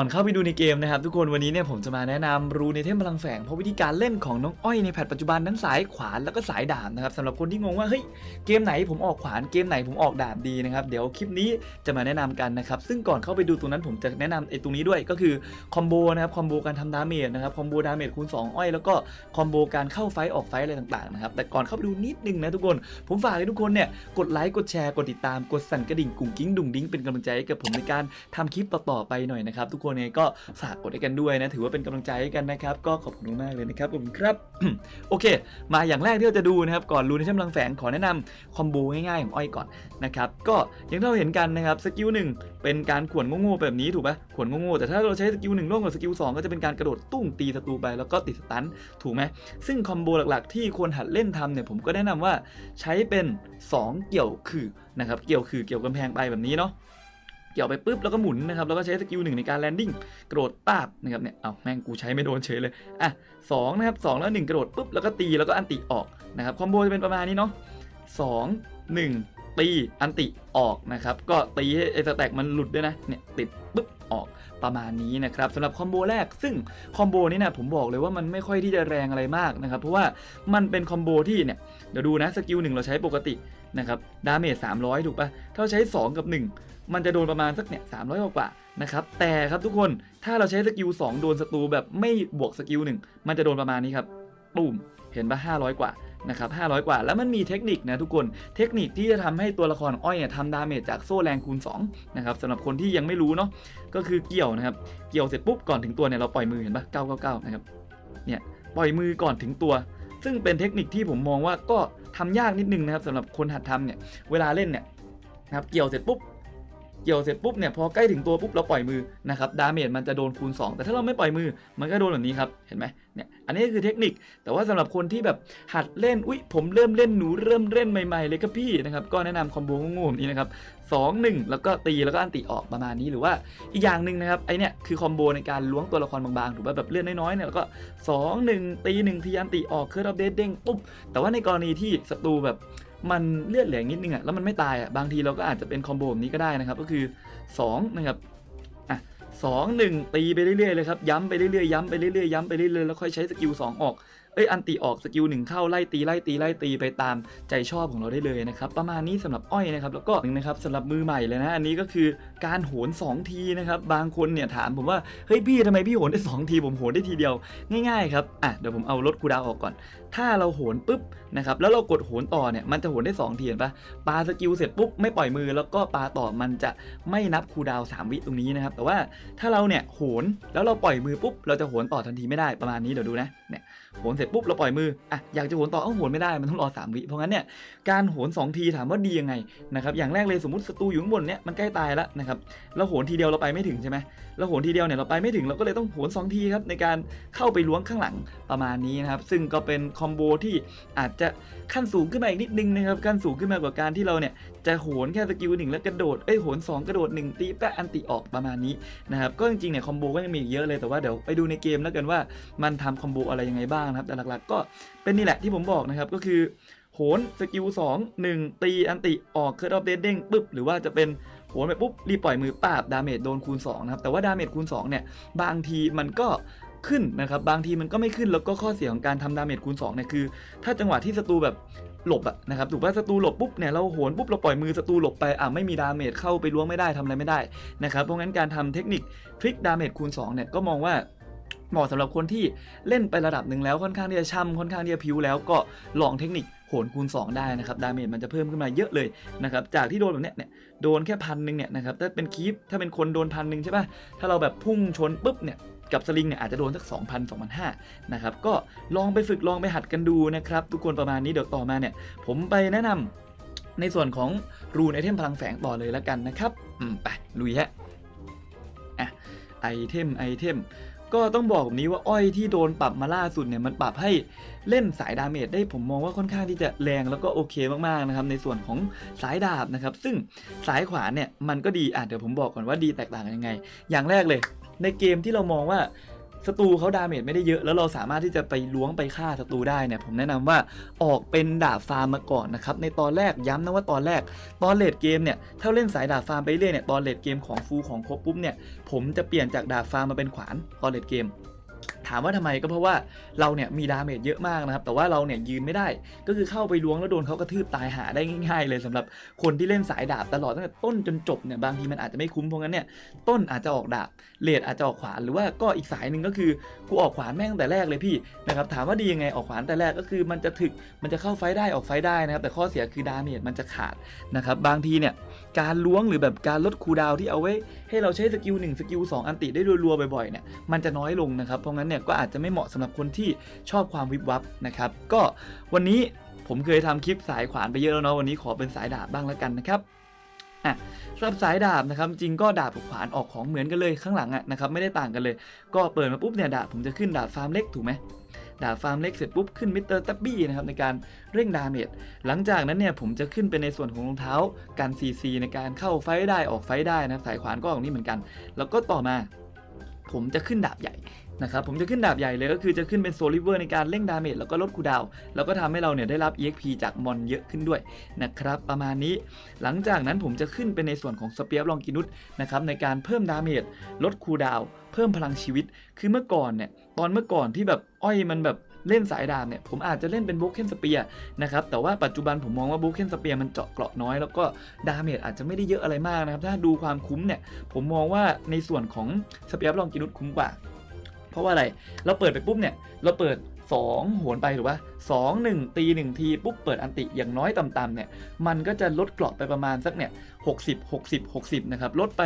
ก่อนเข้าไปดูในเกมนะครับทุกคนวันนี้เนี่ยผมจะมาแนะนำรูในเทมพลังแฝงเพราะวิธีการเล่นของน้องอ้อยในแพทปัจจุบันนั้นสายขวานแล้วก็สายดาบนะครับสำหรับคนที่งงว่าเฮ้ยเกมไหนผมออกขวานเกมไหนผมออกดาบดีนะครับเดี๋ยวคลิปนี้จะมาแนะนำกันนะครับซึ่งก่อนเข้าไปดูตรงนั้นผมจะแนะนำไอ้ตรงนี้ด้วยก็คือคอมโบนะครับคอมโบการทำดาเมจนะครับคอมโบดาเมจคูณ2อ้อยแล้วก็คอมโบการเข้าไฟออกไฟอะไรต่างๆนะครับแต่ก่อนเข้าไปดูนิดนึงนะทุกคน ผมฝากให้ทุกคนเนี่ยกดไลค์กดแชร์กดติดตามกดสั่นกระดิ่งกุ้งกิ้งดุงดิ้งเป็นกำลังใจให้กับผมในการทำคลิปต่อๆไปหน่อยนะครับทุกคนเนี่ยก็ฝากกดให้กันด้วยนะถือว่าเป็นกำลังใจให้กันนะครับ ก็ขอบคุณมากเลยนะครับผมครับ โอเค มาอย่างแรกที่เราจะดูนะครับ ก่อนรู้ในช่องลังแฝงขอแนะนำคอมโบง่ายๆของอ้อยก่อนนะครับก็อย่างที่เราเห็นกันนะครับสกิลหนึ่งเป็นการขวนโง่ๆแบบนี้ถูกปะขวนโง่ๆแต่ถ้าเราใช้สกิลหนึ่งร่วมกับสกิลสองก็จะเป็นการกระโดดตุ้งตีศัตรูไปแล้วก็ติดสตันถูกไหมซึ่งคอมโบหลักๆ ที่ควรหัดเล่นทำเนี่ยผมก็แนะนำว่าใช้เป็น 2 เกี่ยวคือนะครับเกี่ยวคือเกี่ยวกำแพงไปแบบนี้เนาะ กี่ยวไปปุ๊บแล้วก็หมุนนะครับแล้วก็ใช้สกิลหนึ่งในการแลนดิ้งกระโดดปาบนะครับเนี่ยเอาแม่งกูใช้ไม่โดนเฉยเลยอะสองนะครับสองแล้วหนึ่งกระโดดปุ๊บแล้วก็ตีแล้วก็อันติออกนะครับคอมโบจะเป็นประมาณนี้เนาะสองหนึ่ง ตีอันติออกนะครับ ก็ตีให้ไอ้สแต็กมันหลุดด้วยนะเนี่ยติดปุ๊บออกประมาณนี้นะครับสำหรับคอมโบแรกซึ่งคอมโบนี้นะผมบอกเลยว่ามันไม่ค่อยที่จะแรงอะไรมากนะครับ เพราะว่ามันเป็นคอมโบที่เนี่ยเดี๋ยวดูนะสกิลหนึ่งเราใช้ปกตินะครับดาเมจ300ถูกปะถ้าเราใช้ 2 กับ 1 มันจะโดนประมาณสักเนี่ย300กว่านะครับแต่ครับทุกคนถ้าเราใช้สกิล2โดนศัตรูแบบไม่บวกสกิลหนึ่งมันจะโดนประมาณนี้ครับปุ่มเห็นปะ500 กว่า นะครับ500 กว่า แล้วมันมีเทคนิคนะทุกคน เทคนิคที่จะทำให้ตัวละครอ้อยเนี่ยทำดาเมจจากโซ่แรงคูณ2นะครับสำหรับคนที่ยังไม่รู้เนาะ ก็คือเกี่ยวนะครับ เกี่ยวเสร็จปุ๊บก่อนถึงตัวเนี่ยเราปล่อยมือเห็นปะ999 นะครับ เนี่ยปล่อยมือก่อนถึงตัว ซึ่งเป็นเทคนิคที่ผมมองว่าก็ทำยากนิดนึงนะครับสำหรับคนหัดทำเนี่ย เวลาเล่นเนี่ยนะครับ เกี่ยวเสร็จปุ๊บ เกี่ยวเสร็จปุ๊บเนี่ยพอใกล้ถึงตัวปุ๊บเราปล่อยมือนะครับดาเมจมันจะโดนคูณ 2 แต่ถ้าเราไม่ปล่อยมือมันก็โดนแบบนี้ครับเห็นไหมเนี่ยอันนี้คือเทคนิค แต่ว่าสำหรับคนที่แบบหัดเล่นอุ้ยผมเริ่มเล่นหนูเริ่มเล่นใหม่ๆเลยครับพี่นะครับก็แนะนำคอมโบง่ๆแบบนี้นะครับสองหนึ่งแล้วก็ตีแล้วก็อันติออกประมาณนี้หรือว่าอีกอย่างหนึ่งนะครับไอเนี่ยคือคอมโบในการล้วงตัวละครบางๆถูกป่ะแบบเลื่อนน้อยๆเนี่ยแล้วก็สองหนึ่งตีหนึ่งทีอันติออกเคอร์ดอัปเดตเด้งปุ๊บแต่ว่าในกรณีที่ศัตรูแบบ มันเลือดเหลือนิดนึงอะแล้วมันไม่ตายอะบางทีเราก็อาจจะเป็นคอมโบแบบนี้ก็ได้นะครับ ก็คือ2นะครับอะสองหนึ่งตีไปเรื่อยๆเลยครับย้ำไปเรื่อยๆย้ำไปเรื่อยๆย้ำไปเรื่อยๆแล้วค่อยใช้สกิล2ออก อ้ยอันตีออกสกิลหนึ่งเข้าไล่ตีไล่ตีไล่ตีไปตามใจชอบของเราได้เลยนะครับประมาณนี้สำหรับอ้อยนะครับแล้วก็หนึ่งนะครับสำหรับมือใหม่เลยนะอันนี้ก็คือการโหน 2 ทีนะครับบางคนเนี่ยถามผมว่าเฮ้ยพี่ทำไมพี่โหนได้ 2 ทีผมโหนได้ทีเดียวง่ายๆครับอะเดี๋ยวผมเอาลดคูดาวออกก่อน ถ้าเราโหนปุ๊บนะครับแล้วเรากดโหนต่อเนี่ยมันจะโหนได้ 2 ทีเห็นปะปาสกิลเสร็จปุ๊บไม่ปล่อยมือแล้วก็ปาต่อมันจะไม่นับคูดาวน์สามวิตรงนี้นะครับแต่ว่าถ้าเราเนี่ยโหนแล้วเราปล่อยมือปุ๊บเราจะโหนต่อทันทีไม่ได้ประมาณนี้เดี๋ยวดูนะเนี่ย โหนเสร็จปุ๊บเราปล่อยมืออะอยากจะโหนต่อเอ้าโหนไม่ได้มันต้องรอ 3 วิ เพราะงั้นเนี่ยการโหน 2 ทีถามว่าดียังไงนะครับอย่างแรกเลยสมมติศัตรูอยู่ข้างบนเนี่ยมันใกล้ตายแล้วนะครับเราโหนทีเดียวเราไปไม่ถึงใช่ไหมเราโหนทีเดียวเนี่ยเราไปไม่ถึงเราก็เลยต้องโหน 2 ทีครับในการเข้าไปล้วงข้างหลังประมาณนี้นะครับซึ่งก็เป็นคอมโบที่อาจจะขั้นสูงขึ้นมาอีกนิดนึงนะครับขั้นสูงขึ้นมากว่าการที่เราเนี่ย จะโหนแค่สกิลหนึ่งแล้วกระโดดเอ้ยโหนสองกระโดดหนึ่งตีแปะอันติออกประมาณนี้นะครับก็จริงๆเนี่ยคอมโบก็ยังมีเยอะเลยแต่ว่าเดี๋ยวไปดูในเกมแล้วกันว่ามันทำคอมโบอะไรยังไงบ้างนะครับแต่หลักๆ ก็เป็นนี่แหละที่ผมบอกนะครับก็คือโหนสกิล2 1 ตีอันติออกเคิร์ดออฟเดดเด้งปุ๊บหรือว่าจะเป็นโหนไปปุ๊บรีบปล่อยมือปราบดาเมจโดนคูณ2นะครับแต่ว่าดาเมจคูณ2เนี่ยบางทีมันก็ขึ้นนะครับบางทีมันก็ไม่ขึ้นแล้วก็ข้อเสียของการทำดาเมจคูณ2เนี่ยคือ ถ้าจังหวะที่ศัตรูแบบ หลบอะนะครับถูกป่ะศัตรูหลบปุ๊บเนี่ยเราโหนปุ๊บเราปล่อยมือศัตรูหลบไปอะไม่มีดาเมจเข้าไปล้วงไม่ได้ทำอะไรไม่ได้นะครับเพราะงั้นการทำเทคนิคพลิกดาเมจคูณ2เนี่ยก็มองว่าเหมาะสำหรับคนที่เล่นไประดับหนึ่งแล้วค่อนข้างที่จะช่ำค่อนข้างที่จะพิวแล้วก็ลองเทคนิคโหนคูณ 2 ได้นะครับดาเมจมันจะเพิ่มขึ้นมาเยอะเลยนะครับจากที่โดนแบบเนี้ยเนี่ยโดนแค่พันหนึ่งเนี่ยนะครับถ้าเป็นคีฟถ้าเป็นคนโดนพันหนึ่งใช่ป่ะถ้าเราแบบพุ่งชนปุ๊บเนี่ย กับสลิงเนี่ยอาจจะโดนสัก2,000 2,500นะครับก็ลองไปฝึกลองไปหัดกันดูนะครับทุกคนประมาณนี้เดี๋ยวต่อมาเนี่ยผมไปแนะนำในส่วนของรูนไอเทมพลังแฝงต่อเลยแล้วกันนะครับอืมไปลุยฮะอะไอเทมไอเทมก็ต้องบอกแบบนี้ว่าอ้อยที่โดนปรับมาล่าสุดเนี่ยมันปรับให้เล่นสายดาเมจได้ผมมองว่าค่อนข้างที่จะแรงแล้วก็โอเคมากๆนะครับในส่วนของสายดาบนะครับซึ่งสายขวานเนี่ยมันก็ดีอะเดี๋ยวผมบอกก่อนว่าดีแตกต่างกันยังไง อย่างแรกเลย ในเกมที่เรามองว่าศัตรูเขาดาเมจไม่ได้เยอะแล้วเราสามารถที่จะไปล้วงไปฆ่าศัตรูได้เนี่ยผมแนะนำว่าออกเป็นดาบฟาร์มมาก่อนนะครับในตอนแรกย้ำนะว่าตอนแรก ตอนเลดเกมเนี่ยถ้าเล่นสายดาบฟาร์มไปเรื่อยเนี่ยตอนเลดเกมของฟูลของครบปุ๊บเนี่ยผมจะเปลี่ยนจากดาบฟาร์มมาเป็นขวานตอนเลดเกม ถามว่าทำไมก็เพราะว่าเราเนี่ยมีดาเมจเยอะมากนะครับ แต่ว่าเราเนี่ยยืนไม่ได้ ก็คือเข้าไปล้วงแล้วโดนเขากระทืบตายหาได้ง่าย ๆ เลยสำหรับคนที่เล่นสายดาบตลอดตั้งแต่ต้นจนจบเนี่ยบางทีมันอาจจะไม่คุ้มเพราะงั้นเนี่ยต้นอาจจะออกดาบเลดอาจจะออกขวานหรือว่าก็อีกสายหนึ่งก็คือกูออกขวานแม่งแต่แรกเลยพี่นะครับถามว่าดียังไงออกขวานแต่แรกก็คือมันจะถึกมันจะเข้าไฟได้ออกไฟได้นะครับ แต่ข้อเสียคือดาเมจมันจะขาดนะครับบางทีเนี่ยการล้วงหรือแบบการลดคูดาวที่เอาไว้ให้เราใช้สกิล1สกิล2อันติได้รัวๆบ่อยๆเนี่ยมันจะน้อยลงนะครับเพราะงั้นเนี่ยก็อาจจะไม่เหมาะสำหรับคนที่ชอบความวิบวับนะครับก็วันนี้ผมเคยทำคลิปสายขวานไปเยอะแล้วเนาะวันนี้ขอเป็นสายดาบบ้างแล้วกันนะครับอะสำหรับสายดาบนะครับจริงก็ดาบกับขวานออกของเหมือนกันเลยข้างหลังอะนะครับไม่ได้ต่างกันเลย ก็เปิดมาปุ๊บเนี่ยดาบผมจะขึ้นดาบฟาร์มเล็กถูกไหม ดาบฟาร์มเล็กเสร็จปุ๊บขึ้นมิสเตอร์ตับบี้นะครับในการเร่งดาเมจหลังจากนั้นเนี่ยผมจะขึ้นเป็นในส่วนของรองเท้ากัน CC ในการเข้าไฟได้ออกไฟได้นะครับสายขวานก็ออกนี่เหมือนกัน แล้วก็ต่อมา ผมจะขึ้นดาบใหญ่นะครับผมจะขึ้นดาบใหญ่เลยก็คือจะขึ้นเป็นโซลิเวอร์ในการเร่งดาเมจแล้วก็ลดคูดาว แล้วก็ทำให้เราเนี่ยได้รับ EXP จากมอนเยอะขึ้นด้วยนะครับประมาณนี้หลังจากนั้นผมจะขึ้นเป็นในส่วนของสเปียร์ลองกินุสนะครับในการเพิ่มดาเมจลดคูดาว เพิ่มพลังชีวิต คือเมื่อก่อนเนี่ย ตอนเมื่อก่อนที่แบบอ้อยมันแบบเล่นสายดาบเนี่ยผมอาจจะเล่นเป็นบุคเคนสเปียนะครับแต่ว่าปัจจุบันผมมองว่าบุคเคนสเปียมันเจาะเกราะน้อย แล้วก็ดาเมจอาจจะไม่ได้เยอะอะไรมากนะครับ ถ้าดูความคุ้มเนี่ยผมมองว่าในส่วนของสเปียร์ลองกินุษคุ้มกว่า เพราะว่าอะไรเราเปิดไปปุ๊บเนี่ยเราเปิด 2 โหนไปถูกปะสองหนึ่งตีหนึ่งทีปุ๊บเปิดอันติอย่างน้อยต่ำๆเนี่ยมันก็จะลดเกราะไปประมาณสักเนี่ยหกสิบหกสิบหกสิบนะครับลดไป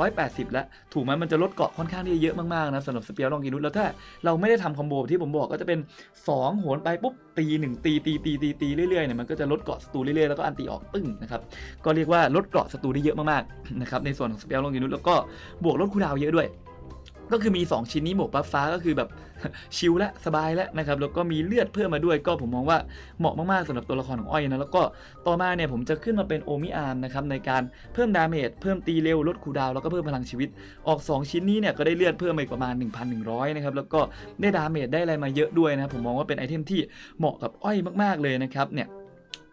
180แล้วถูกไหมมันจะลดเกราะค่อนข้างที่จะเยอะมากๆนะสำหรับสเปียร์ลองกินุสแล้วถ้าเราไม่ได้ทำคอมโบที่ผมบอกก็จะเป็น 2 โหนไปปุ๊บตีหนึ่งตีตีตีตีตีเรื่อยๆเนี่ยมันก็จะลดเกราะศัตรูเรื่อยๆแล้วก็อันติออกปึ้งนะครับก็เรียกว่าลดเกราะศัตรูได้เยอะมากๆนะครับในส่วนของสเปียร์ลองกินุสแล้วก็บวกลดคูดาวเยอะด้วย ก็คือมี 2 ชิ้นนี้หมวกบัฟฟ้าก็คือแบบชิลและสบายแล้วนะครับแล้วก็มีเลือดเพิ่มมาด้วยก็ผมมองว่าเหมาะมากๆสำหรับตัวละครของอ้อยนะแล้วก็ต่อมาเนี่ยผมจะขึ้นมาเป็นโอมิอาร์มนะครับในการเพิ่มดาเมจเพิ่มตีเร็วลดคูดาวแล้วก็เพิ่มพลังชีวิต ออก 2 ชิ้นนี้เนี่ยก็ได้เลือดเพิ่มมาอีกประมาณ 1,100นะครับแล้วก็ได้ดาเมจได้อะไรมาเยอะด้วยนะผมมองว่าเป็นไอเทมที่เหมาะกับอ้อยมากๆเลยนะครับเนี่ย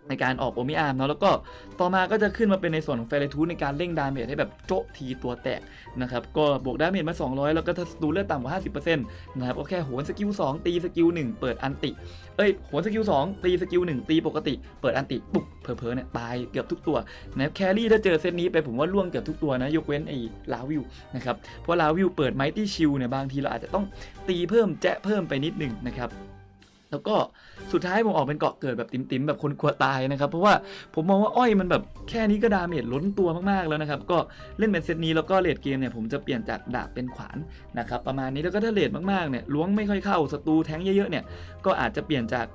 ในการออกโอมิอาร์มเนาะแล้วก็ต่อมาก็จะขึ้นมาเป็นในส่วนของเฟรทูในการเร่งดาเมจให้แบบโจะทีตัวแตกนะครับก็บวกดาเมจมา 200 แล้วก็ถ้าดูเลือดต่ำกว่า 50%นะครับก็แค่โหนสกิล 2 ตีสกิล 1 เปิดอันติ เอ้ยโหนสกิล 2 ตีสกิล 1 ตีปกติ เปิดอันติปุ๊บเผลอเนี่ยตายเกือบทุกตัวนะแครี่ถ้าเจอเซตนี้ไปผมว่าล่วงเกือบทุกตัวนะยกเว้นไอ้ลาวิวนะครับเพราะลาวิวเปิดไมตี้ชิลเนี่ยบางทีเราอาจจะต้องตีเพิ่มแจะเพิ่มไปนิดหนึ่งนะครับ แล้วก็สุดท้ายผมออกเป็นเกาะเกิดแบบติ๋มๆ แบบคนกลัวตายนะครับ เพราะว่าผมมองว่าอ้อยมันแบบแค่นี้ก็ดาเมจล้นตัวมากๆแล้วนะครับ ก็เล่นเป็นเซตนี้แล้วก็เลดเกมเนี่ยผมจะเปลี่ยนจากดาบเป็นขวานนะครับประมาณนี้แล้วก็ถ้าเลดมากๆเนี่ยล้วงไม่ค่อยเข้าศัตรูแทงเยอะๆเนี่ยก็อาจจะเปลี่ยนจาก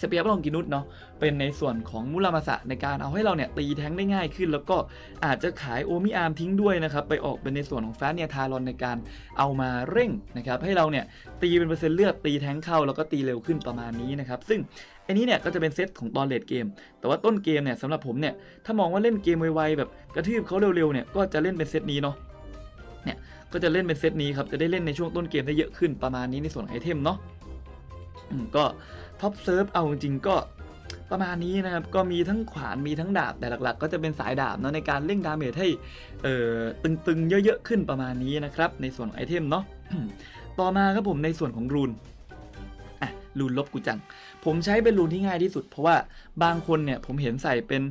สเปียร์ลองกินุสเนาะ เป็นในส่วนของมุรามาสะในการเอาให้เราเนี่ยตีแท้งได้ง่ายขึ้น แล้วก็อาจจะขายโอมิอาร์มทิ้งด้วยนะครับไปออกเป็นในส่วนของแฟนเนียทารอนในการเอามาเร่งนะครับให้เราเนี่ยตีเป็นเปอร์เซ็นต์เลือดตีแท้งเข้าแล้วก็ตีเร็วขึ้นประมาณนี้นะครับซึ่งอันนี้เนี่ยก็จะเป็นเซตของตอนเลดเกม แต่ว่าต้นเกมเนี่ยสำหรับผมเนี่ยถ้ามองว่าเล่นเกมไวๆแบบกระทืบเขาเร็วๆเนี่ยก็จะเล่นเป็นเซตนี้เนาะเนี่ยก็จะเล่นเป็นเซตนี้ครับจะได้เล่นในช่วงต้นเกมได้เยอะขึ้นประมาณนี้ในส่วนไอเทมเนาะก็ท็อปเซิร์ฟเอาจริงก็ ประมาณนี้นะครับ ก็มีทั้งขวานมีทั้งดาบแต่หลักๆ ก็จะเป็นสายดาบเนาะในการเร่งดาเมจให้ตึงๆ เยอะๆ ขึ้นประมาณนี้นะครับ ในส่วนไอเทมเนาะต่อมาครับผมในส่วนของรูนอะรูนลบกูจัง ผมใช้เป็นรูนที่ง่ายที่สุด เพราะว่าบางคนเนี่ยผมเห็นใส่เป็น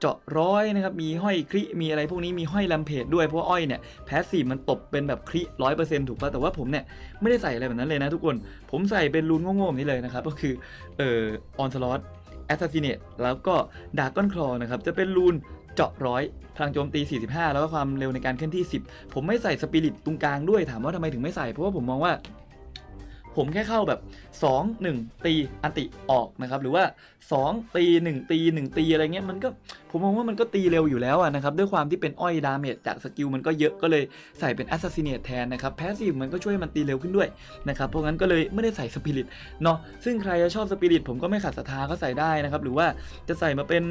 เจาะร้อยนะครับ มีห้อยคลิมีอะไรพวกนี้มีห้อยลมเพจด้วยเพราะว่าอ้อยเนี่ยแพสซีฟมันตบเป็นแบบคลิร้อยเปอร์เซ็นต์ถูกป่ะแต่ว่าผมเนี่ยไม่ได้ใส่อะไรแบบนั้นเลยนะทุกคน ผมใส่เป็นรูนโง่ๆนี้เลยนะครับ ก็คือเอ่อออนสล็อต แอสซัสซิเนตแล้วก็ดาก้อนคลอนะครับ จะเป็นรูนเจาะร้อยพลังโจมตี 45 แล้วก็ความเร็วในการเคลื่อนที่ 10 ผมไม่ใส่สปิริตตรงกลางด้วยถามว่าทำไมถึงไม่ใส่ เพราะว่าผมมองว่า ผมแค่เข้าแบบ 2 1 ตีอันติออกนะครับหรือว่า 2 ตี 1 ตี 1 ตีอะไรเงี้ยมันก็ผมมองว่ามันก็ตีเร็วอยู่แล้วนะครับด้วยความที่เป็นอ้อยดาเมจจากสกิลมันก็เยอะก็เลยใส่เป็นแอสซัสซิเนตแทนนะครับแพสซีฟมันก็ช่วยมันตีเร็วขึ้นด้วยนะครับเพราะงั้นก็เลยไม่ได้ใส่สปิริตเนาะซึ่งใครจะชอบสปิริตผมก็ไม่ขัดศรัทธาก็ใส่ได้นะครับหรือว่าจะใส่มาเป็น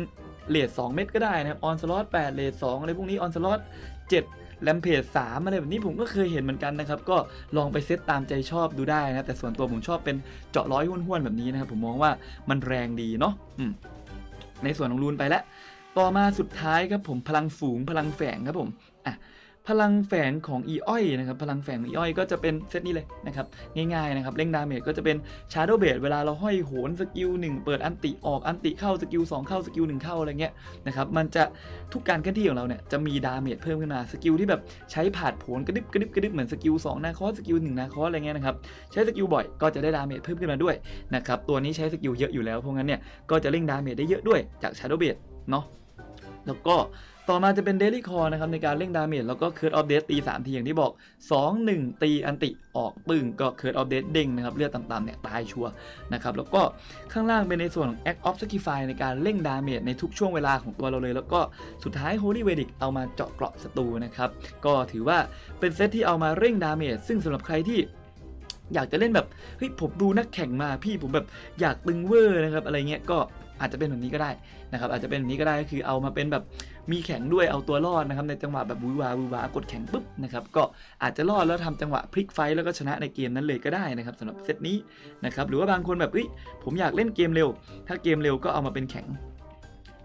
เลท2เม็ดก็ได้นะครับออนสล็อต8เลท2อะไรพวกนี้ออนสล็อต7 แรมเพจสามอะไรแบบนี้ผมก็เคยเห็นเหมือนกันนะครับ ก็ลองไปเซตตามใจชอบดูได้นะแต่ส่วนตัวผมชอบเป็นเจาะร้อยห้วนๆแบบนี้นะครับผมมองว่ามันแรงดีเนาะอืมในส่วนของรูนไปแล้ว ต่อมาสุดท้ายครับผมพลังฝูงพลังแฝงครับผมอะ พลังแฝงของอีอ้อยนะครับพลังแฝงอีอ้อยก็จะเป็นเซตนี้เลยนะครับง่ายๆนะครับเร่งดาเมจก็จะเป็นชาร์โดเบดเวลาเราห้อยโหนสกิล1เปิดอันติออกอันติเข้าสกิล2เข้าสกิล1เข้าอะไรเงี้ยนะครับมันจะทุกการเคลื่อนที่ของเราเนี่ยจะมีดาเมจเพิ่มขึ้นมาสกิลที่แบบใช้ผาดโผนกระดึบกระดึบกระดึบเหมือนสกิล2นาคอสสกิล1นาคอสอะไรเงี้ยนะครับใช้สกิลบ่อยก็จะได้ดาเมจเพิ่มขึ้นมาด้วยนะครับตัวนี้ใช้สกิลเยอะอยู่แล้วเพราะงั้นเนี่ยก็จะเร่งดาเมจได้เยอะด้วยจากชาร์โดเบดเนาะ แล้วก็ต่อมาจะเป็นเดลี่คอนะครับในการเร่งดาเมจแล้วก็เคิร์ดออฟเดตตี3ทีอย่างที่บอก 2 1 ตีอันติออกปึ้งก็เคิร์ดออฟเดตเด้งนะครับเลือดต่ำๆเนี่ยตายชัวนะครับแล้วก็ข้างล่างเป็นในส่วนของ Act of Sacrifice ในการเร่งดาเมจในทุกช่วงเวลาของตัวเราเลย แล้วก็สุดท้าย Holy Vedic เอามาเจาะเกราะศัตรูนะครับก็ถือว่าเป็นเซตที่เอามาเร่งดาเมจซึ่งสำหรับใครที่อยากจะเล่นแบบเฮ้ยผมดูนักแข่งมาพี่ผมแบบอยากตึงเวอร์นะครับอะไรเงี้ยก็ อาจจะเป็นแบบนี้ก็ได้นะครับอาจจะเป็นแบบนี้ก็ได้ก็คือเอามาเป็นแบบมีแข่งด้วยเอาตัวรอดนะครับในจังหวะแบบบูวาบูวากดแข่งปุ๊บนะครับก็อาจจะรอดแล้วทำจังหวะพลิกไฟแล้วก็ชนะในเกมนั้นเลยก็ได้นะครับสำหรับเซตนี้นะครับหรือว่าบางคนแบบเฮ้ยผมอยากเล่นเกมเร็ว ถ้าเกมเร็วก็เอามาเป็นแข่ง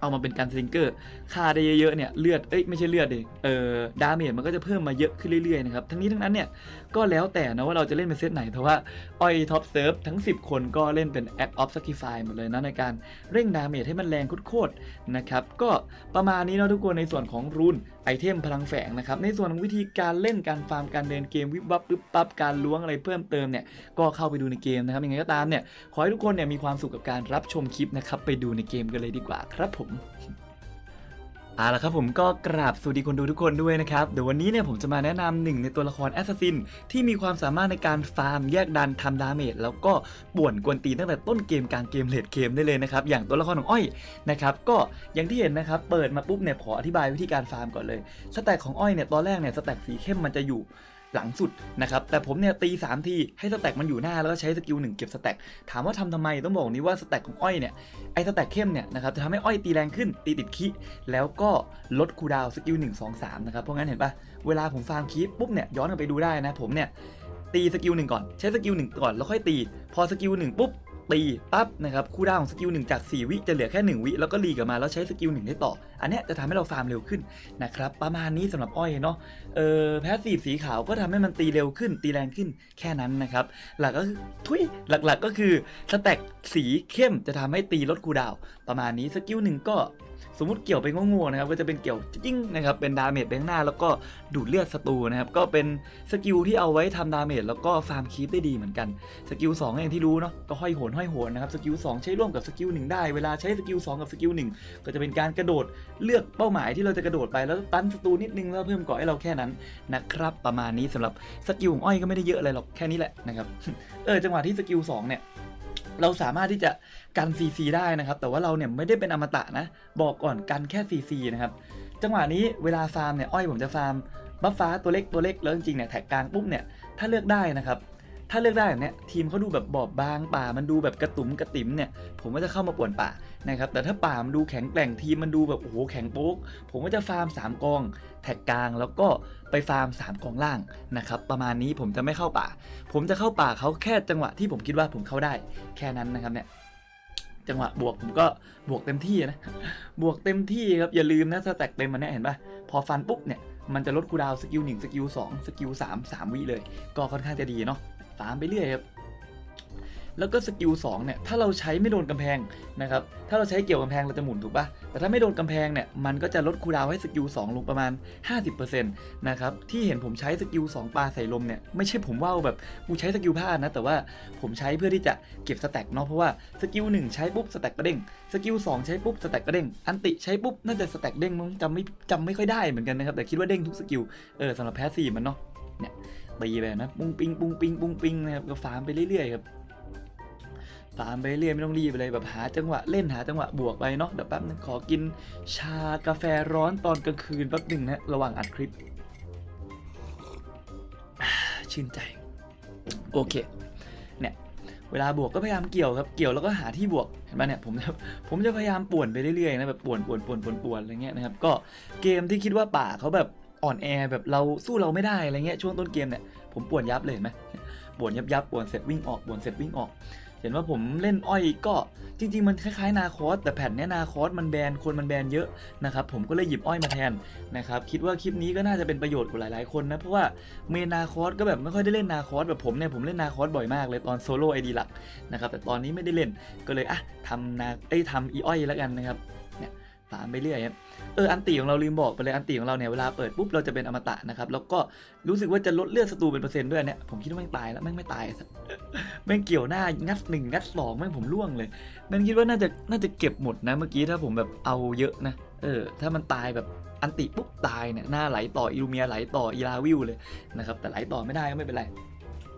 เอามาเป็นการสลิงเกอร์ค่าได้เยอะๆเนี่ยเลือด เอ้ยไม่ใช่เลือดเดิเอ่อดาเมจมันก็จะเพิ่มมาเยอะขึ้นเรื่อยๆนะครับ ทั้งนี้ทั้งนั้นเนี่ย ก็แล้วแต่นะว่าเราจะเล่นเป็นเซตไหนเพราะว่าออยท็อปเซิร์ฟทั้ง 10 คนก็เล่นเป็น Act of Sacrifice หมดเลยนะในการเร่งดาเมจให้มันแรงโคตรๆนะครับก็ประมาณนี้เนาะทุกคนในส่วนของรูนไอเทมพลังแฝงนะครับในส่วนของวิธีการเล่นการฟาร์มการเดินเกมวิบวับปึ๊บปั๊บการล้วงอะไรเพิ่มเติมเนี่ยก็เข้าไปดูในเกมนะครับยังไงก็ตามเนี่ยขอให้ทุกคนเนี่ยมีความสุขกับการรับชมคลิปนะครับไปดูในเกมกันเลยดีกว่าครับผม เอาละครับผมก็กราบสวัสดีคนดูทุกคนด้วยนะครับ เดี๋ยววันนี้เนี่ยผมจะมาแนะนำหนึ่งในตัวละครแอสซัสซินที่มีความสามารถในการฟาร์มแยกดันทำดาเมจแล้วก็ป่วนกวนตีตั้งแต่ต้นเกมกลางเกมเลดเกมได้เลยนะครับ อย่างตัวละครของอ้อยนะครับก็อย่างที่เห็นนะครับ เปิดมาปุ๊บเนี่ยขออธิบายวิธีการฟาร์มก่อนเลย สแต็กของอ้อยเนี่ยตอนแรกเนี่ยสแต็กสีเข้มมันจะอยู่ หลังสุดนะครับแต่ผมเนี่ยตี3ทีให้สแต็กมันอยู่หน้าแล้วก็ใช้สกิลหนึ่งเก็บสแต็กถามว่าทำทำไมต้องบอกนี้ว่าสแต็กของอ้อยเนี่ยไอสแต็กเข้มเนี่ยนะครับจะทำให้อ้อยตีแรงขึ้นตีติดคิแล้วก็ลดคูดาวสกิล1 2 3นะครับเพราะงั้นเห็นปะเวลาผมฟาร์มคิปปุ๊บเนี่ยย้อนกลับไปดูได้นะผมเนี่ยตีสกิลหนึ่งก่อนใช้สกิลหนึ่งก่อนแล้วค่อยตี พอสกิลหนึ่งปุ๊บ ตีปั๊บนะครับคู่ดาวของสกิลหนึ่งจาก 4 วิจะเหลือแค่ 1 วิแล้วก็รีกลับมาแล้วใช้สกิลหนึ่งได้ต่อ อันนี้จะทำให้เราฟาร์มเร็วขึ้นนะครับประมาณนี้สำหรับอ้อยเนาะเออแพสซีฟสีขาวก็ทำให้มันตีเร็วขึ้น ตีแรงขึ้นแค่นั้นนะครับหลักก็คือทุยหลักๆก็คือสแต็กสีเข้มจะทำให้ตีลดคู่ดาว ประมาณนี้สกิลหนึ่งก็ มมติเกี่ยวไปโง่ๆนะครับก็จะเป็นเกี่ยวจิ้งนะครับเป็นดาเมจไปข้างหน้า แล้วก็ดูดเลือดศัตรูนะครับก็เป็นสกิลที่เอาไว้ทำดาเมจแล้วก็ฟาร์มคีปได้ดีเหมือนกันสกิล2อย่างที่รู้เนาะก็ห้อยโหนห้อยโหนนะครับสกิล2ใช้ร่วมกับสกิล1ได้เวลาใช้สกิล2กับสกิล1ก็จะเป็นการกระโดดเลือกเป้าหมายที่เราจะกระโดดไปแล้วตันศัตรูนิดนึงแล้วเพิ่มกาะให้เราแค่นั้นนะครับประมาณนี้สำหรับสกิลของอ้อยก็ไม่ได้เยอะอะไรหรอกแค่นี้แหละนะครับเออจังหวะที่สกิล2เนี่ย เราสามารถที่จะกัน CC ได้นะครับ แต่ว่าเราเนี่ยไม่ได้เป็นอมตะนะ บอกก่อนกันแค่ CC นะครับ จังหวะนี้เวลาฟาร์มเนี่ย อ้อยผมจะฟาร์มบัฟฟ้าตัวเล็กตัวเล็กแล้วจริงๆเนี่ยแท็กกลางปุ๊บเนี่ย ถ้าเลือกได้นะครับ ถ้าเลือกได้แบบเนี้ยทีมเขาดูแบบบอบบางป่ามันดูแบบกระตุ๋มกระติ๋มเนี่ยผมก็จะเข้ามาป่วนป่านะครับแต่ถ้าป่ามันดูแข็งแกร่งทีมมันดูแบบโอ้โหแข็งโป๊กผมก็จะฟาร์ม 3 กอง แท็กกลางแล้วก็ไปฟาร์ม 3 กองล่างนะครับประมาณนี้ผมจะไม่เข้าป่า ผมจะเข้าป่าเขาแค่จังหวะที่ผมคิดว่าผมเข้าได้แค่นั้นนะครับเนี่ยจังหวะบวกผมก็บวกเต็มที่นะ บวกเต็มที่ครับ อย่าลืมนะสแต็กเต็มมันเนี่ยเห็นปะพอฟันปุ๊บเนี่ย มันจะลดคูดาวสกิลหนึ่งสกิลสองสกิลสามสามวิเลย ก็ค่อนข้างจะดีเนาะามไปเรื่อยครับแล้วก็สกิล2เนี่ยถ้าเราใช้ไม่โดนกำแพงนะครับถ้าเราใช้เกี่ยวกำแพงเราจะหมุนถูกปะแต่ถ้าไม่โดนกำแพงเนี่ยมันก็จะลดคูลดาวให้สกิล2ลงประมาณ 50%นะครับที่เห็นผมใช้สกิล2ปลาใส่ลมเนี่ยไม่ใช่ผมว่าวแบบกูใช้สกิลพลาดนะแต่ว่าผมใช้เพื่อที่จะเก็บสแต็กเนาะเพราะว่าสกิล1ใช้ปุ๊บสแต็กก็เด้งสกิล2ใช้ปุ๊บสแต็กก็เด้งอันติใช้ปุ๊บน่าจะสแต็กเด้งมั้งจำไม่จำไม่ค่อยได้เหมือนกันนะครับแต่คิดว่าเด้งทุกสกิลเออสำหรับแพสซีฟมันเนาะ ตีไปนะปุ้งปิงปุ้งปิงปุ้งปิงนะครับก็ฟาร์มไปเรื่อยๆครับฟาร์มไปเรื่อยไม่ต้องรีบเลยแบบหาจังหวะเล่นหาจังหวะบวกไปเนาะเดี๋ยวแป๊บนึงขอกินชากาแฟร้อนตอนกลางคืนแป๊บหนึ่งนะระหว่างอัดคลิปชื่นใจโอเคเนี่ยเวลาบวกก็พยายามเกี่ยวครับเกี่ยวแล้วก็หาที่บวกเห็นไหมเนี่ยผมจะผมจะพยายามป่วนไปเรื่อยๆนะแบบป่วนป่วนป่วนป่วนป่วนอะไรเงี้ยนะครับก็เกมที่คิดว่าป่าเขาแบบ อ่อนแอแบบเราสู้เราไม่ได้อะไรเงี้ยช่วงต้นเกมเนี่ยผมปวนยับเลยเห็นไหมปวนยับยับปวนเสร็จวิ่งออกปวนเสร็จวิ่งออก เห็นว่าผมเล่นอ้อยก็จริง ๆ มันคล้ายๆนาคอสแต่แผ่นเนี้ยนาคอสมันแบนคนมันแบนเยอะนะครับผมก็เลยหยิบอ้อยมาแทนนะครับคิดว่าคลิปนี้ก็น่าจะเป็นประโยชน์กับหลายๆคนนะเพราะว่าเมนนาคอสก็แบบไม่ค่อยได้เล่นนาคอสแบบผมเนี่ยผมเล่นนาคอสบ่อยมากเลยตอนโซโล่ไอดีหลักนะครับแต่ตอนนี้ไม่ได้เล่นก็เลยอะทำนาเอ้ยทำอีอ้อยแล้วกันนะครับ ตามไปเรื่อยครับเอออันตีของเราลืมบอกไปเลยอันตีของเราเนี่ยเวลาเปิดปุ๊บเราจะเป็นอมตะนะครับแล้วก็รู้สึกว่าจะลดเลือดศัตรูเป็นเปอร์เซ็นต์ด้วยเนี่ยผมคิดว่าแม่งตายแล้วแม่งไม่ตายสัสแม่งเกี่ยวหน้างัดหนึ่งงัดสองแม่งผมล่วงเลยแม่งคิดว่าน่าจะน่าจะเก็บหมดนะเมื่อกี้ถ้าผมแบบเอาเยอะนะเออถ้ามันตายแบบอันติปุ๊บตายเนี่ยหน้าไหลต่ออิลูเมียไหลต่ออีลาวิวเลยนะครับแต่ไหลต่อไม่ได้ก็ไม่เป็นไร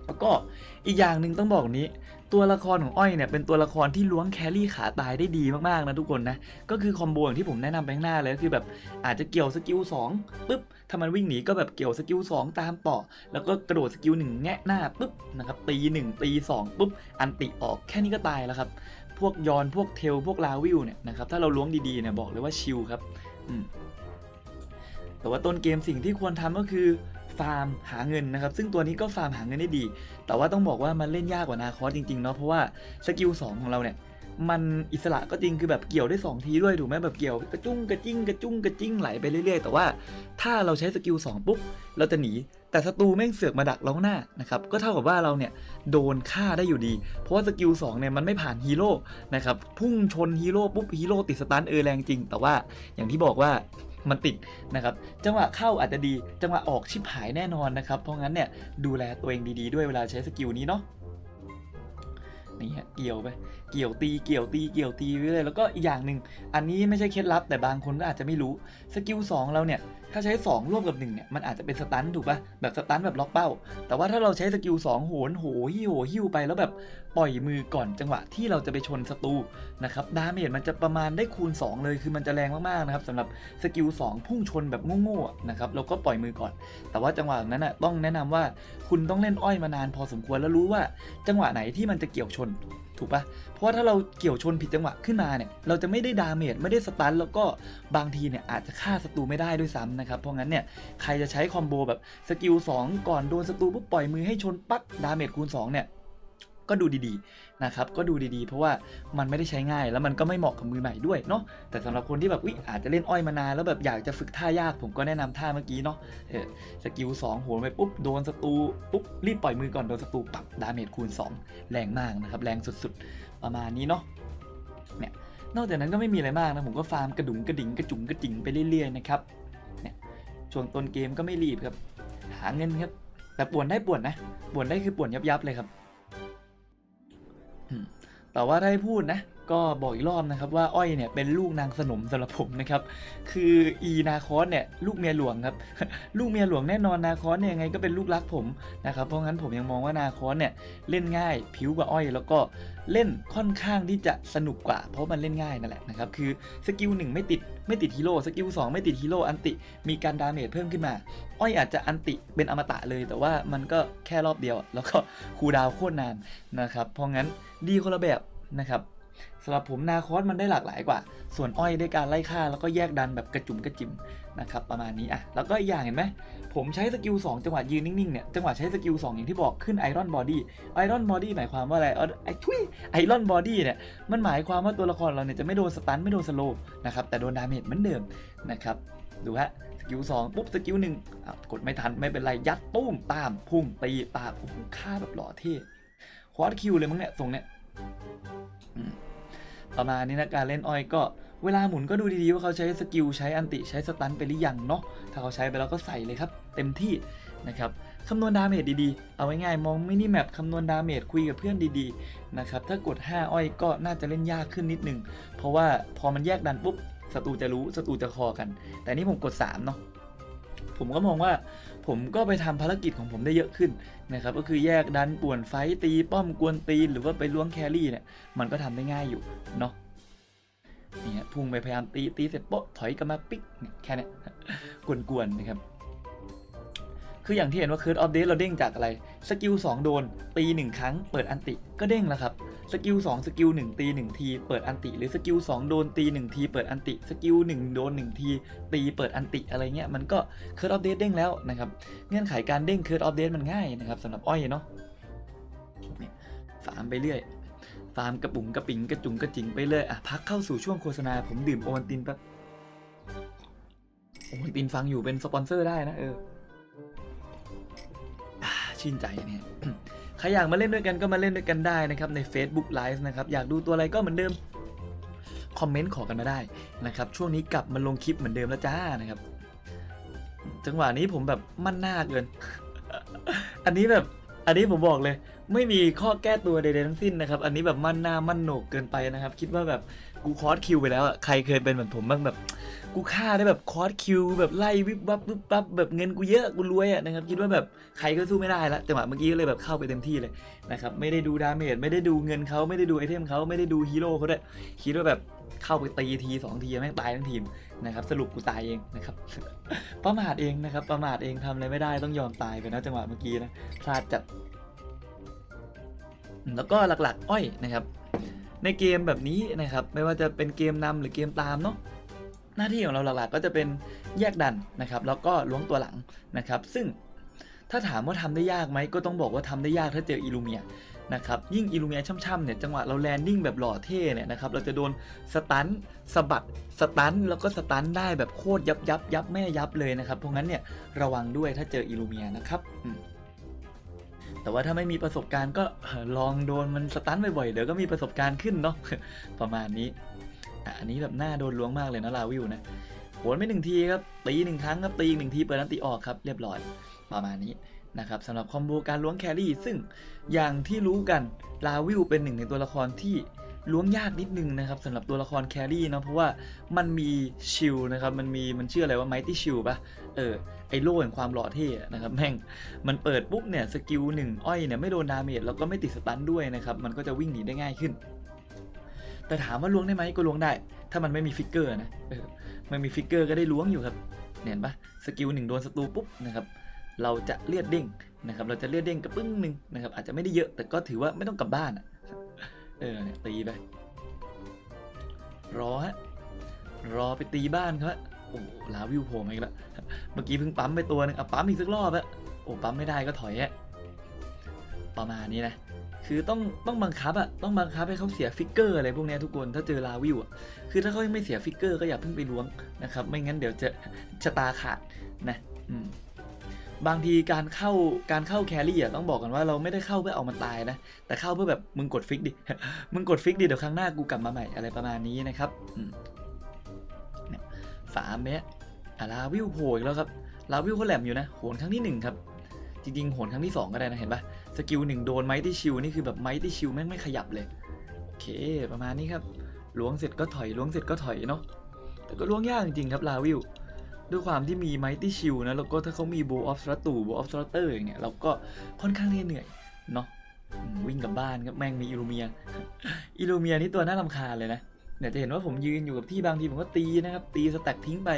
แล้วก็อีกอย่างหนึ่งต้องบอกนี้ ตัวละครของอ้อยเนี่ยเป็นตัวละครที่ล้วงแครี่ขาตายได้ดีมากๆนะทุกคนนะก็คือคอมโบอย่างที่ผมแนะนำไปข้างหน้าเลยก็คือแบบอาจจะเกี่ยวสกิล2ปุ๊บถ้ามันวิ่งหนีก็แบบเกี่ยวสกิล2ตามต่อ แล้วก็กระโดดสกิลหนึ่งแงะหน้าปุ๊บนะครับตีหนึ่งตีสองปุ๊บอันติออกแค่นี้ก็ตายแล้วครับพวกยอนพวกเทลพวกลาวิวเนี่ยนะครับถ้าเราล้วงดีๆเนี่ยบอกเลยว่าชิลครับแต่ว่าต้นเกมสิ่งที่ควรทำก็คือ ฟาร์มหาเงินนะครับ ซึ่งตัวนี้ก็ฟาร์มหาเงินได้ดี แต่ว่าต้องบอกว่ามันเล่นยากกว่านาคอสจริงๆเนาะเพราะว่าสกิล2ของเราเนี่ยมันอิสระก็จริงคือแบบเกี่ยวได้ 2 ทีด้วยถูกไหมแบบเกี่ยวกระจุ้งกระจิ้งกระจุ้งกระจิ้งไหลไปเรื่อยๆ แต่ว่าถ้าเราใช้สกิล2ปุ๊บเราจะหนี แต่ศัตรูแม่งเสือกมาดักเราหน้านะครับก็เท่ากับว่าเราเนี่ยโดนฆ่าได้อยู่ดี เพราะว่าสกิล2เนี่ยมันไม่ผ่านฮีโร่นะครับพุ่งชนฮีโร่ปุ๊บฮีโร่ติดสตันเออแรงจริง แต่ว่าอย่างที่บอกว่า มันติดนะครับจังหวะเข้าอาจจะดี จังหวะออกชิบหายแน่นอนนะครับ เพราะงั้นเนี่ยดูแลตัวเองดีๆด้วยเวลาใช้สกิลนี้เนาะนี่ฮะเกี่ยวไปเกี่ยวตีเกี่ยวตีเกี่ยวตีไปเลยแล้วก็อีกอย่างหนึ่งอันนี้ไม่ใช่เคล็ดลับแต่บางคนก็อาจจะไม่รู้สกิล2เราเนี่ย ถ้าใช้ 2 ร่วมกับ1เนี่ยมันอาจจะเป็นสตันถูกปะแบบสตันแบบล็อกเป้า แต่ว่าถ้าเราใช้สกิล2โหนโหหิวโหหิวไปแล้วแบบปล่อยมือก่อนจังหวะที่เราจะไปชนศัตรูนะครับดาเมจมันจะประมาณได้คูณ 2 เลยคือมันจะแรงมากๆนะครับสำหรับสกิล2พุ่งชนแบบโง่ๆนะครับแล้วก็ปล่อยมือก่อน แต่ว่าจังหวะนั้นน่ะต้องแนะนำว่าคุณต้องเล่นอ้อยมานานพอสมควรแล้วรู้ว่าจังหวะไหนที่มันจะเกี่ยวชน ถูกปะเพราะว่าถ้าเราเกี่ยวชนผิดจังหวะขึ้นมาเนี่ย เราจะไม่ได้ดาเมจไม่ได้สตันแล้วก็บางทีเนี่ยอาจจะฆ่าศัตรูไม่ได้ด้วยซ้ำนะครับ เพราะงั้นเนี่ยใครจะใช้คอมโบแบบสกิล2ก่อนโดนศัตรูปุ๊บปล่อยมือให้ชนปักดาเมจคูณ2เนี่ยก็ดูดี นะครับก็ดูดีๆ เพราะว่ามันไม่ได้ใช้ง่าย แล้วมันก็ไม่เหมาะกับมือใหม่ด้วยเนาะแต่สำหรับคนที่แบบอุ๊ยอาจจะเล่นอ้อยมานานแล้วแบบอยากจะฝึกท่ายากผมก็แนะนำท่าเมื่อกี้เนาะเออสกิล2โหนไปปุ๊บโดนศัตรูปุ๊บรีบปล่อยมือก่อนโดนศัตรูปับดาเมจคูณ 2 แรงมากนะครับแรงสุดๆ ประมาณนี้เนาะเนี่ยนอกจากนั้นก็ไม่มีอะไรมากนะผมก็ฟาร์มกระดุงกระดิ่งกระจุงกระจิงไปเรื่อยๆนะครับเนี่ยช่วงต้นเกมก็ไม่รีบครับหาเงินครับแต่ป่วนได้ป่วนนะป่วนได้คือป่วนยับๆเลยครับ แต่ว่าถ้าให้พูดนะ ก็บอกอีกรอบนะครับว่าอ้อยเนี่ยเป็นลูกนางสนมสำหรับผมนะครับ คืออีนาคอสเนี่ยลูกเมียหลวงครับ ลูกเมียหลวงแน่นอนนาคอสเนี่ยยังไงก็เป็นลูกรักผมนะครับเพราะงั้นผมยังมองว่านาคอสเนี่ยเล่นง่ายผิวกว่าอ้อย แล้วก็เล่นค่อนข้างที่จะสนุกกว่า เพราะมันเล่นง่ายนั่นแหละนะครับคือสกิลหนึ่งไม่ติดไม่ติดฮีโร่สกิลสองไม่ติดฮีโร่อันติมีการดาเมจเพิ่มขึ้นมา อ้อยอาจจะอันติเป็นอมตะเลย แต่ว่ามันก็แค่รอบเดียว แล้วก็คูดาวโคตรนานนะครับเพราะงั้น ดีคนละแบบนะครับสำหรับผมนาคอสมันได้หลากหลายกว่า ส่วนอ้อยได้การไล่ฆ่าแล้วก็แยกดันแบบกระจุ่มกระจิมนะครับประมาณนี้อะแล้วก็อีกอย่างเห็นไหมผมใช้สกิล2จังหวะยืนนิ่งๆเนี่ยจังหวะใช้สกิล2อย่างที่บอกขึ้นไอรอนบอดี้ไอรอนบอดี้หมายความว่าอะไรเอาไอทุยไอรอนบอดี้เนี่ยมันหมายความว่าตัวละครเราเนี่ยจะไม่โดนสตันไม่โดนสโลว์นะครับแต่โดนดาเมจเหมือนเดิมนะครับดูฮะสกิลสองปุ๊บสกิลหนึ่งอะกดไม่ทันไม่เป็นไรยัดตุ้มตามพุ่งตีตามโอ้โหฆ่าแบบหล่อเท่ควอดคิวเลยมั้งเนี่ยทรงเนี้ย ประมาณนี้นะการเล่นอ้อยก็เวลาหมุนก็ดูดีๆว่าเขาใช้สกิลใช้อันติใช้สตันไปหรือยังเนาะถ้าเขาใช้ไปแล้วก็ใส่เลยครับ เต็มที่นะครับคำนวณดาเมจดีๆ เอาง่ายๆมองมินิแมปคำนวณดาเมจคุยกับเพื่อนดีๆนะครับถ้ากด 5 อ้อยก็น่าจะเล่นยากขึ้นนิดนึง เพราะว่าพอมันแยกดันปุ๊บศัตรูจะรู้ศัตรูจะคอกัน แต่นี่ผมกด 3 เนาะผมก็มองว่า ผมก็ไปทำภารกิจของผมได้เยอะขึ้นนะครับก็คือแยกดันป่วนไฟตีป้อมกวนตีนหรือว่าไปล้วงแครี่เนี่ยมันก็ทำได้ง่ายอยู่เนาะนี่ฮะพุ่งไปพยายามตีตีเสร็จโป๊ะถอยกลับมาปิ๊กเนี่ยแค่นี้กวนๆนะครับคืออย่างที่เห็นว่าเคิร์ดออฟเดเราเด้งจากอะไร สกิล 2 โดน ตีหนึ่งครั้ง เปิดอันติ ก็เด้งแล้วครับ สกิล2สกิล1ตี1ทีเปิดอันติ หรือสกิล2โดนตี1ทีเปิดอันติสกิล1โดน1ทีตีเปิดอันติอะไรเงี้ยมันก็เคิร์ดอัปเดตเด้งแล้วนะครับเงื่อนไขการเด้งเคิร์ดอัปเดตมันง่ายนะครับสำหรับอ้อยเนาะฟาร์มไปเรื่อยฟาร์มกระปุงกระปิงกระจุงกระจิงไปเรื่อยอะพักเข้าสู่ช่วงโฆษณาผมดื่มโอวัลตินแป๊บโอวัลตินฟังอยู่เป็นสปอนเซอร์ได้นะเออชื่นใจเนี่ย รอยากมาเล่นด้วยกันก็มาเล่นด้วยกันได้นะครับใน Facebook Live นะครับอยากดูตัวอะไรก็เหมือนเดิมคอมเมนต์ขอกันมาได้นะครับช่วงนี้กลับมาลงคลิปเหมือนเดิมแล้วจ้านะครับ จังหวะนี้ผมแบบมั่นหน้าเกิน อันนี้แบบอันนี้ผมบอกเลย ไม่มีข้อแก้ตัวใดๆทั้งสิ้นนะครับ อันนี้แบบมั่นหน้ามั่นโหนกเกินไปนะครับ คิดว่าแบบ กูคอร์สคิวไปแล้วอะใครเคยเป็นเหมือนผมบ้างแบบ กูฆ่าได้แบบคอร์สคิวแบบไล่วิบวับวิบวับแบบเงินกูเยอะกูรวยอะนะครับคิดว่าแบบใครก็สู้ไม่ได้ละจังหวะเมื่อกี้ก็เลยแบบเข้าไปเต็มที่เลยนะครับไม่ได้ดูดาเมจไม่ได้ดูเงินเขาไม่ได้ดูไอเทมเขาไม่ได้ดูฮีโร่เขาด้วยคิดว่าแบบเข้าไปตีทีสองทีแม่งตายทั้งทีมนะครับสรุปกูตายเองนะครับประมาทเองนะครับประมาทเองทำอะไรไม่ได้ต้องยอมตายไปนะจังหวะเมื่อกี้นะพลาดจัดแล้วก็หลักๆ อ้อยนะครับ ในเกมแบบนี้นะครับ ไม่ว่าจะเป็นเกมนำหรือเกมตามเนาะหน้าที่ของเราหลักๆ ก็จะเป็นแยกดันนะครับ แล้วก็ล้วงตัวหลังนะครับ ซึ่งถ้าถามว่าทำได้ยากไหมก็ต้องบอกว่าทำได้ยากถ้าเจออิลูเมียนะครับยิ่งอิลูเมียช่ำๆเนี่ยจังหวะเราแลนดิ้งแบบหล่อเท่เนี่ยนะครับเราจะโดนสตันสะบัดสตันแล้วก็สตันได้แบบโคตรยับยับยับแม่ยับเลยนะครับเพราะงั้นเนี่ยระวังด้วยถ้าเจออิลูเมียนะครับอื แต่ว่าถ้าไม่มีประสบการณ์ก็ลองโดนมันสตันบ่อยๆ เดี๋ยวก็มีประสบการณ์ขึ้นเนาะประมาณนี้อะอันนี้แบบหน้าโดนล้วงมากเลยนะลาวิวนะโหนไม่หนึ่งทีครับตีหนึ่งครั้งครับตีอีกหนึ่งทีเปิดนันตีออกครับเรียบร้อยประมาณนี้นะครับสำหรับคอมโบการล้วงแครี่ ซึ่งอย่างที่รู้กันลาวิวเป็นหนึ่งในตัวละครที่ล้วงยากนิดนึงนะครับสำหรับตัวละครแครี่เนาะเพราะว่ามันมีชิลนะครับมันมีมันชื่ออะไรว่าไมตี้ชิลปะเออ อ้โล่แห่งความหล่อเท่นะครับแม่งมันเปิดปุ๊บเนี่ยสกิลหนึ่งอ้อยเนี่ยไม่โดนดาเมจแล้วก็ไม่ติดสตันด้วยนะครับมันก็จะวิ่งหนีได้ง่ายขึ้น แต่ถามว่าล้วงได้ไหมก็ล้วงได้ ถ้ามันไม่มีฟิกเกอร์นะเออมันมีฟิกเกอร์ก็ได้ล้วงอยู่ครับเห็นปะสกิลหนึ่งโดนศัตรูปุ๊บนะครับเราจะเลือดเด้งนะครับเราจะเลือดเด้งกระปึ้งหนึ่งนะครับอาจจะไม่ได้เยอะแต่ก็ถือว่าไม่ต้องกลับบ้านอะเออตีไปรอฮะรอไปตีบ้านเขาฮะ โอ้ลาวิวโผล่มาอีกแล้วเมื่อกี้เพิ่งปั๊มไปตัวหนึงอะปั๊มอีกสักรอบอะโอ้ปั๊มไม่ได้ก็ถอยอะประมาณนี้นะคือต้องต้องบังคับอะต้องบังคับให้เขาเสียฟิกเกอร์อะไรพวกนี้ทุกคนถ้าเจอลาวิวอะคือถ้าเขายังไม่เสียฟิกเกอร์ก็อย่าเพิ่งไปล้วงนะครับไม่งั้นเดี๋ยวจะชะตาขาดนะอืมบางทีการเข้าการเข้าแครี่อะต้องบอกกันว่าเราไม่ได้เข้าเพื่อเอามันตายนะ แต่เข้าเพื่อแบบมึงกดฟิกดิ มึงกดฟิกดิ เดี๋ยวครั้งหน้ากูกลับมาใหม่อะไรประมาณนี้นะครับอืม ฝาเมะอะลาวิวโผล่อีกแล้วครับลาวิวเขาแหลมอยู่นะโหนครั้งที่หนึ่งครับ จริงๆโหนครั้งที่สองก็ได้นะเห็นปะสกิลหนึ่งโดนไมตี้ชิลนี่คือแบบไมตี้ชิลแม่งไม่ขยับเลยโอเคประมาณนี้ครับล้วงเสร็จก็ถอยล้วงเสร็จก็ถอยเนาะแต่ก็ล้วงยากจริงๆครับลาวิวด้วยความที่มีไมตี้ชิลนะแล้วก็ถ้าเขามีโบออฟสตรตูโบออฟสตรเตอร์อย่างเงี้ยเราก็ค่อนข้างเหนื่อยเนาะวิ่งกลับบ้านครับแม่งมีอิลูเมียอิลูเมียนี่ตัวน่ารำคาญเลยนะ เนี่ยจะเห็นว่าผมยืนอยู่กับที่บางทีผมก็ตีนะครับ ตีสแต็กทิ้งไป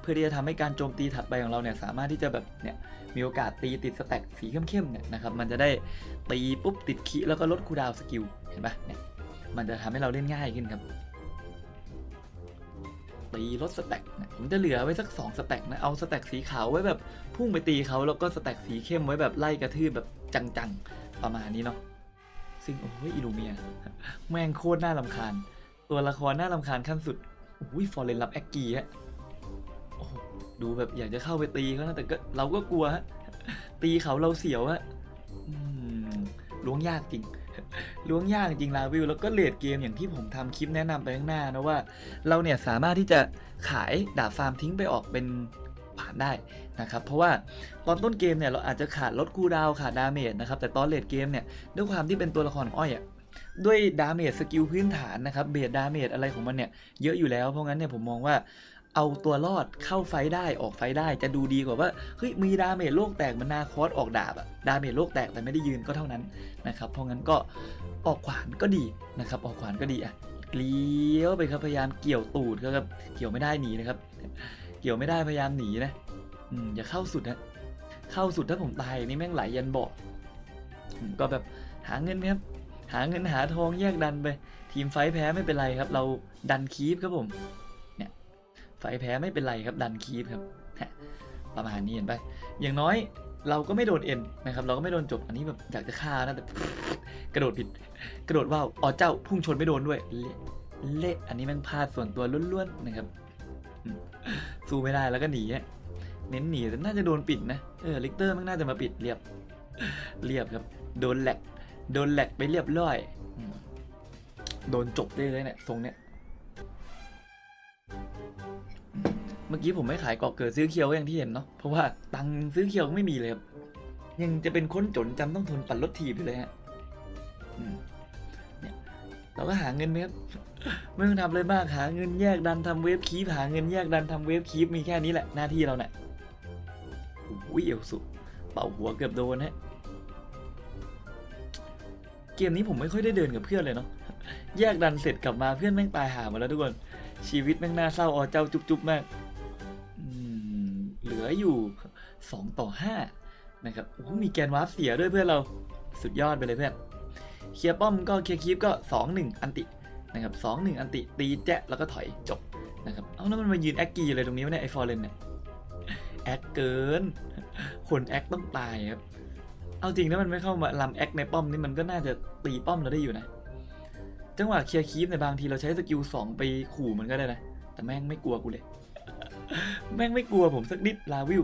เพื่อที่จะทำให้การโจมตีถัดไปของเราเนี่ยสามารถที่จะแบบเนี่ยมีโอกาสตีติดสแต็กสีเข้มๆเนี่ยนะครับมันจะได้ตีปุ๊บติดคีแล้วก็ลดคูดาวสกิลเห็นปะเนี่ยมันจะทำให้เราเล่นง่ายขึ้นครับตีลดสแต็กเนี่ยผมจะเหลือไว้สัก2สแต็กนะเอาสแต็กสีขาวไว้แบบพุ่งไปตีเขาแล้วก็สแต็กสีเข้มไว้แบบไล่กระทืบแบบจังๆประมาณนี้เนาะซึ่งโอ้ยอิลูเมีย แม่งโคตรน่ารำคาญ ตัวละครน่ารำคาญขั้นสุดอุ้ยฟอร์เรนรับแอคกี้ฮะดูแบบอยากจะเข้าไปตีเขานะแต่ก็เราก็กลัวฮะตีเขาเราเสียวฮะล้วงยากจริงล้วงยากจริงลาวิวแล้วก็เลดเกมอย่างที่ผมทำคลิปแนะนำไปข้างหน้านะว่า เราเนี่ยสามารถที่จะขายดาบฟาร์มทิ้งไปออกเป็นผ่านได้นะครับเพราะว่าตอนต้นเกมเนี่ยเราอาจจะขาดลดคูดาวขาดดาเมจนะครับแต่ตอนเลดเกมเนี่ยด้วยความที่เป็นตัวละครองอ้อยอะ ด้วยดาเมจสกิลพื้นฐานนะครับเบสดาเมจอะไรของมันเนี่ยเยอะอยู่แล้วเพราะงั้นเนี่ยผมมองว่าเอาตัวรอดเข้าไฟได้ออกไฟได้จะดูดีกว่าว่าเฮ้ยมีดาเมจโลกแตกมันนาคอสออกดาบอะดาเมจโลกแตกแต่ไม่ได้ยืนก็เท่านั้นนะครับเพราะงั้นก็ออกขวานก็ดีนะครับออกขวานก็ดีอะเลี้ยวไปครับพยายามเกี่ยวตูดครับเกี่ยวไม่ได้หนีนะครับ เกี่ยวไม่ได้พยายามหนีนะอืมอย่าเข้าสุดนะเข้าสุดถ้าผมตายนี่แม่งไหลยันเบาะก็แบบหาเงินครับ หาเงินหาทองแยกดันไป ทีมไฟแพ้ไม่เป็นไรครับ เราดันคีฟครับผมเนี่ยไฟแพ้ไม่เป็นไรครับดันคีฟครับประมาณนี้เห็นไป อย่างน้อยเราก็ไม่โดนเอ็นนะครับ เราก็ไม่โดนจบอันนี้แบบอยากจะฆ่านะแต่กระโดดผิด กระโดดว่าวอ๋อเจ้าพุ่งชนไม่โดนด้วยเละเละอันนี้ม่งพลาดส่วนตัวล้วนๆนะครับสู้ไม่ได้แล้วก็หนีเน้นหนีแต่น่าจะโดนปิดนะเออลิกเตอร์มันน่าจะมาปิดเรียบ เรียบครับ โดนแหลก โดนแหลกไปเรียบร้อยอืมโดนจบได้เลยเนี่ยทรงเนี้ยอืมเมื่อกี้ผมไม่ขายเกาะเกิดซื้อเคียวอย่างที่เห็นเนาะ เพราะว่าตังค์ซื้อเคียวไม่มีเลยครับ ยังจะเป็นคนจนจำต้องทนปั่นรถถีบอยู่เลยฮะอืมเนี่ยเราก็หาเงินไหมครับ ไม่ต้องทำเลยมากหาเงินแยกดันทำเวฟคีปหาเงินแยกดันทำเวฟคีปมีแค่นี้แหละหน้าที่เราเนี่ยโอ้ยเอวสุ เป่าหัวเกือบโดนฮะ เกมนี้ผมไม่ค่อยได้เดินกับเพื่อนเลยเนาะแยกดันเสร็จกลับมาเพื่อนแม่งตายหามาแล้วทุกคนชีวิตแม่งน่าเศร้าอ๋อเจ้าจุ๊บๆมากเหลืออยู่สองต่อห้านะครับโอ้มีแกนวาร์ปเสียด้วยเพื่อนเราสุดยอดไปเลยเพื่อนเคลียร์ป้อมก็เคลียร์คีปก็สองหนึ่งอันตินะครับสองหนึ่งอันติตีแจ๊ะแล้วก็ถอยจบนะครับเอาแล้วมันมายืนแอคกี้เลยตรงนี้วะเนี่ยไอฟอร์เรนเนี่ยแอคเกิน คนแอคต้องตายครับ เอาจริงถ้ามันไม่เข้ามาลำแอคในป้อมนี่มันก็น่าจะตีป้อมเราได้อยู่นะ จังหวะเคลียร์คีปในบางทีเราใช้สกิลสองไปขู่มันก็ได้นะ แต่แม่งไม่กลัวกูเลย แม่งไม่กลัวผมสักนิดลาวิว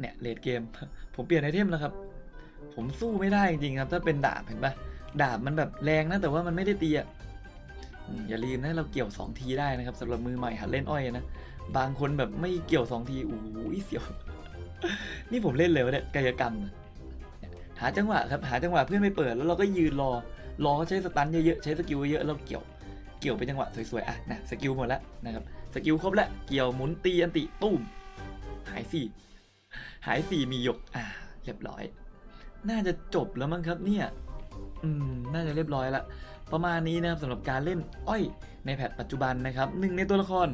เนี่ยเลดเกม ผมเปลี่ยนไอเทมแล้วครับ ผมสู้ไม่ได้จริงครับ ถ้าเป็นดาบเห็นปะดาบมันแบบแรงนะ แต่ว่ามันไม่ได้ตีอะอืมอย่าลืมนะเราเกี่ยว 2 ทีได้นะครับสำหรับมือใหม่หัดเล่นอ้อยนะ บางคนแบบไม่เกี่ยว 2 ทีโอ้ยเสียว นี่ผมเล่นเลยวะเนี่ยกายกรรมอะเนี่ยหาจังหวะครับหาจังหวะเพื่อนไม่เปิดแล้วเราก็ยืนรอรอเขาใช้สตันเยอะๆใช้สกิลเยอะๆแล้วเกี่ยวเกี่ยวเป็นจังหวะสวยๆอะนะสกิลหมดแล้วนะครับสกิลครบแล้วเกี่ยวหมุนตีอันติตุ้มหายสี่หายสี่มีหยกอ่าเรียบร้อย น่าจะจบแล้วมั้งครับเนี่ยอืมน่าจะเรียบร้อยละประมาณนี้นะครับสำหรับการเล่นอ้อยในแพทปัจจุบันนะครับหนึ่งในตัวละคร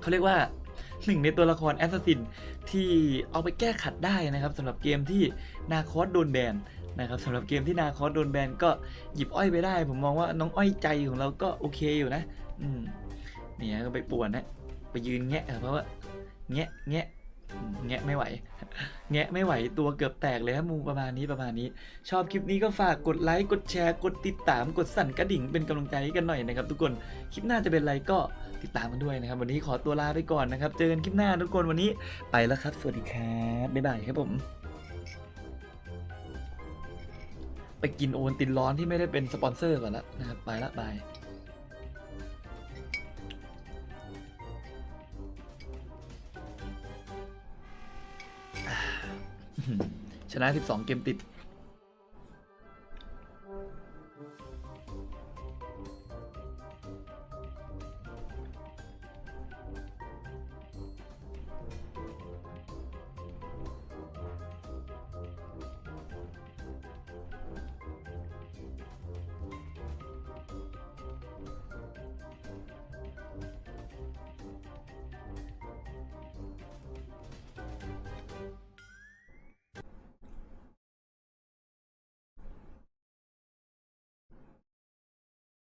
เขาเรียกว่า หนึ่งในตัวละครแอสซัสซินที่เอาไปแก้ขัดได้นะครับสำหรับเกมที่นาคอสโดนแบนนะครับสำหรับเกมที่นาคอสโดนแบนก็หยิบอ้อยไปได้ ผมมองว่าน้องอ้อยใจของเราก็โอเคอยู่นะอืมเนี่ยก็ไปป่วนนะไปยืนแงะเพราะว่าแงะแงะแงะไม่ไหว แงะไม่ไหวตัวเกือบแตกเลยครับมูประมาณนี้ประมาณนี้ ชอบคลิปนี้ก็ฝากกดไลค์ กดแชร์ กดติดตาม กดสั่นกระดิ่งเป็นกำลังใจกันหน่อยนะครับทุกคน คลิปหน้าจะเป็นอะไรก็ ติดตามกันด้วยนะครับ วันนี้ขอตัวลาไปก่อนนะครับ เจอกันคลิปหน้าทุกคนวันนี้ไปแล้วครับ สวัสดีครับบ๊ายบายครับผมไปกินโอนตินร้อนที่ไม่ได้เป็นสปอนเซอร์ก่อนละนะครับ ไปละบายชนะ 12 เกมติด